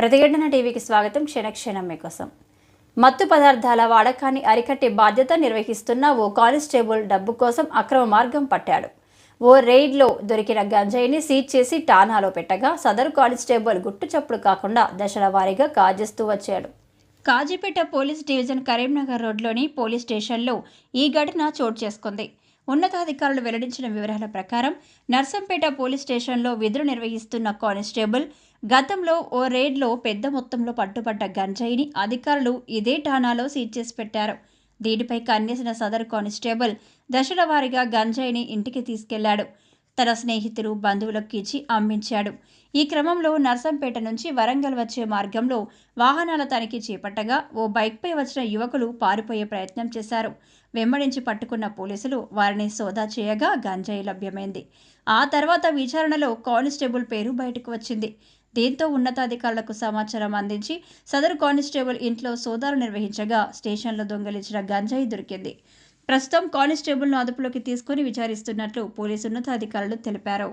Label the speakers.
Speaker 1: ప్రతిఘటన టీవీకి స్వాగతం. క్షణక్షణం మీకోసం. మత్తు పదార్థాల వాడకాన్ని అరికట్టే బాధ్యత నిర్వహిస్తున్న ఓ కానిస్టేబుల్ డబ్బు కోసం అక్రమ మార్గం పట్టాడు. ఓ రెయిడ్లో దొరికిన గంజాయిని సీజ్ చేసి టానాలో పెట్టగా సదరు కానిస్టేబుల్ గుట్టు చప్పుడు కాకుండా దశల వారీగా కాజేస్తూ వచ్చాడు. కాజీపేట పోలీస్ డివిజన్ కరీంనగర్ రోడ్లోని పోలీస్ స్టేషన్లో ఈ ఘటన చోటు చేసుకుంది. ఉన్నతాధికారులు వెల్లడించిన వివరాల ప్రకారం నర్సంపేట పోలీస్ స్టేషన్లో విధులు నిర్వహిస్తున్న కానిస్టేబుల్ గతంలో ఓ రేడ్లో పెద్ద మొత్తంలో పట్టుబడ్డ గంజాయిని అధికారులు ఇదే ఠాణాలో సీజ్ చేసి పెట్టారు. దీనిపై కన్నేసిన సదరు కానిస్టేబుల్ దశల వారీగా గంజాయిని ఇంటికి తీసుకెళ్ళాడు. తన స్నేహితులు బంధువులకు ఇచ్చి అమ్మించాడు. ఈ క్రమంలో నర్సంపేట నుంచి వరంగల్ వచ్చే మార్గంలో వాహనాల తనిఖీ చేపట్టగా ఓ బైక్పై వచ్చిన యువకులు పారిపోయే ప్రయత్నం చేశారు. వెంబడించి పట్టుకున్న పోలీసులు వారిని సోదా చేయగా గంజాయి లభ్యమైంది. ఆ తర్వాత విచారణలో కానిస్టేబుల్ పేరు బయటకు వచ్చింది. దీంతో ఉన్నతాధికారులకు సమాచారం అందించి సదరు కానిస్టేబుల్ ఇంట్లో సోదాలు నిర్వహించగా స్టేషన్లో దొంగలించిన గంజాయి దొరికింది. ప్రస్తుతం కానిస్టేబుల్ను అదుపులోకి తీసుకుని విచారిస్తున్నట్లు పోలీసు ఉన్నతాధికారులు తెలిపారు.